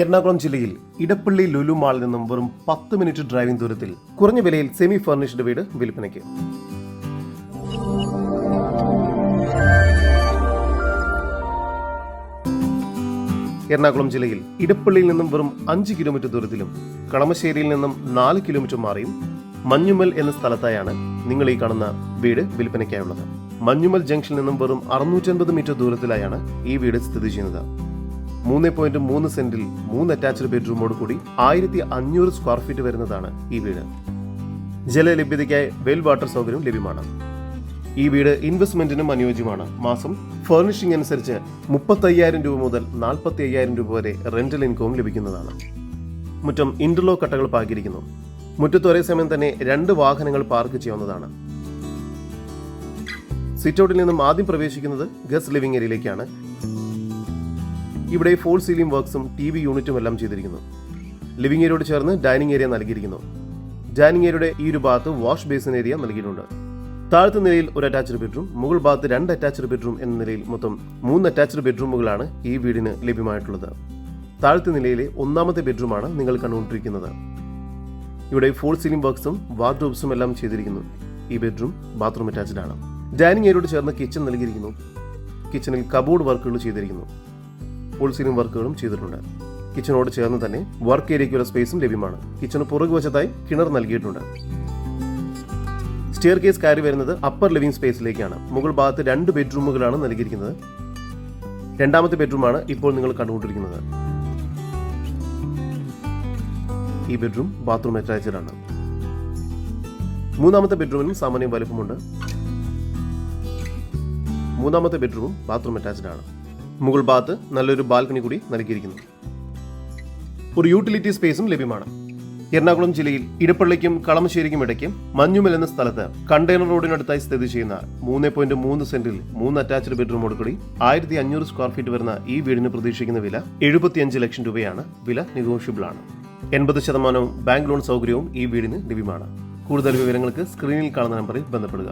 എറണാകുളം ജില്ലയിൽ ഇടപ്പള്ളി ലുലു മാളിൽ നിന്നും വെറും പത്ത് മിനിറ്റ് ഡ്രൈവിംഗ് ദൂരത്തിൽ കുറഞ്ഞ വിലയിൽ സെമി ഫർണിഷ്ഡ് വീട് വിൽപ്പനയ്ക്ക്. എറണാകുളം ജില്ലയിൽ ഇടപ്പള്ളിയിൽ നിന്നും വെറും അഞ്ച് കിലോമീറ്റർ ദൂരത്തിലും കളമശ്ശേരിയിൽ നിന്നും നാല് കിലോമീറ്റർ മാറിയും മഞ്ഞുമൽ എന്ന സ്ഥലത്തായാണ് നിങ്ങൾ ഈ കാണുന്ന വീട് വിൽപ്പനയ്ക്കായുള്ളത്. മഞ്ഞുമൽ ജംഗ്ഷനിൽ നിന്നും വെറും അറുന്നൂറ്റൻപത് മീറ്റർ ദൂരത്തിലായാണ് ഈ വീട് സ്ഥിതി ചെയ്യുന്നത്. മൂന്ന് പോയിന്റ് മൂന്ന് സെന്റിൽ മൂന്ന് അറ്റാച്ച്ഡ് ബെഡ്റൂമോട് കൂടി ആയിരത്തി അഞ്ഞൂറ് സ്ക്വയർ ഫീറ്റ് വരുന്നതാണ് ഈ വീട്. ജലലഭ്യതയ്ക്കായി വെൽ വാട്ടർ സൗകര്യം ലഭ്യമാണ്. ഈ വീട് ഇൻവെസ്റ്റ്മെന്റിനും അനുയോജ്യമാണ്. മാസം ഫർണിഷിംഗ് അനുസരിച്ച് മുപ്പത്തയ്യായിരം രൂപ മുതൽ നാൽപ്പത്തി അയ്യായിരം രൂപ വരെ റെന്റൽ ഇൻകവും ലഭിക്കുന്നതാണ്. മുറ്റം ഇന്റർലോ കട്ടകൾ പാകിയിരിക്കുന്നു. മുറ്റത്ത് ഒരേ സമയം തന്നെ രണ്ട് വാഹനങ്ങൾ പാർക്ക് ചെയ്യാവുന്നതാണ്. സിറ്റൗട്ടിൽ നിന്നും ആദ്യം പ്രവേശിക്കുന്നത് ഗസ്റ്റ് ലിവിംഗ് ഏരിയയിലേക്കാണ് ഇവിടെ ഫോൾ സീലിംഗ് വർക്ക്സും ടി വി യൂണിറ്റും എല്ലാം ചെയ്തിരിക്കുന്നു. ലിവിംഗ് ഏരിയയോട് ചേർന്ന് ഡൈനിങ് ഏരിയ നൽകിയിരിക്കുന്നു. ഡൈനിങ് ഏരിയയുടെ ഈ ഒരു ഭാഗത്ത് വാഷ് ബേസിൻ ഏരിയ നൽകിയിട്ടുണ്ട്. താഴത്തെ നിലയിൽ ഒരു അറ്റാച്ച്ഡ് ബെഡ്റൂം മുകൾ ഭാഗത്ത് രണ്ട് അറ്റാച്ച്ഡ് ബെഡ്റൂം എന്ന നിലയിൽ മൊത്തം മൂന്ന് അറ്റാച്ച്ഡ് ബെഡ്റൂമുകളാണ് ഈ വീടിന് ലഭ്യമായിട്ടുള്ളത്. താഴത്തെ നിലയിലെ ഒന്നാമത്തെ ബെഡ്റൂമാണ് നിങ്ങൾ കണ്ടുകൊണ്ടിരിക്കുന്നത്. ഇവിടെ ഫോൾ സീലിംഗ് വർക്ക്സും വാർഡ്രോബ്സും എല്ലാം ചെയ്തിരിക്കുന്നു. ഈ ബെഡ്റൂം ബാത്റൂം അറ്റാച്ച്ഡ് ആണ്. ഡൈനിങ് ഏരിയയോട് ചേർന്ന് കിച്ചൺ നൽകിയിരിക്കുന്നു. കിച്ചണിൽ കബോർഡ് വർക്കുകൾ ചെയ്തിരിക്കുന്നു. ഫുൾ സീലിംഗ് വർക്കുകളും ചെയ്തിട്ടുണ്ട്. കിച്ചണോട് ചേർന്ന് തന്നെ വർക്ക് ഏരിയയ്ക്കുള്ള സ്പേസും ലഭ്യമാണ്. കിച്ചണ് പുറകുവശത്തായി കിണർ നൽകിയിട്ടുണ്ട്. സ്റ്റെയർ കേസ് കയറി വരുന്നത് അപ്പർ ലിവിംഗ് സ്പേസിലേക്കാണ് മുകൾ ഭാഗത്ത് രണ്ട് ബെഡ്റൂമുകളാണ് നൽകിയിരിക്കുന്നത്. രണ്ടാമത്തെ ബെഡ്റൂമാണ് ഇപ്പോൾ നിങ്ങൾ കണ്ടുകൊണ്ടിരിക്കുന്നത്. ഈ ബെഡ്റൂം ബാത്റൂം അറ്റാച്ച്ഡ് ആണ്. മൂന്നാമത്തെ ബെഡ്റൂമിനും സാമാന്യം വലുപ്പമുണ്ട്. മൂന്നാമത്തെ ബെഡ്റൂമും ബാത്റൂം അറ്റാച്ച്ഡ് ആണ്. മുകൾ ഭാഗത്ത് നല്ലൊരു ബാൽക്കണി കൂടി നൽകിയിരിക്കുന്നു. ഒരു യൂട്ടിലിറ്റി സ്പേസും ലഭ്യമാണ്. എറണാകുളം ജില്ലയിൽ ഇടപ്പള്ളിക്കും കളമശ്ശേരിക്കും ഇടയ്ക്ക് മഞ്ഞുമൽ എന്ന സ്ഥലത്ത് കണ്ടെയ്നർ റോഡിനടുത്തായി സ്ഥിതി ചെയ്യുന്ന മൂന്ന് പോയിന്റ് മൂന്ന് സെന്റിൽ മൂന്ന് അറ്റാച്ച്ഡ് ബെഡ്റൂമോട് കൂടി ആയിരത്തി അഞ്ഞൂറ് സ്ക്വയർ ഫീറ്റ് വരുന്ന ഈ വീടിന് പ്രതീക്ഷിക്കുന്ന വില എഴുപത്തിയഞ്ച് ലക്ഷം രൂപയാണ്. വില നെഗോഷ്യബിൾ ആണ്. എൺപത് ശതമാനവും ബാങ്ക് ലോൺ സൗകര്യവും ഈ വീടിന് ലഭ്യമാണ്. കൂടുതൽ വിവരങ്ങൾക്ക് സ്ക്രീനിൽ കാണുന്ന നമ്പറിൽ ബന്ധപ്പെടുക.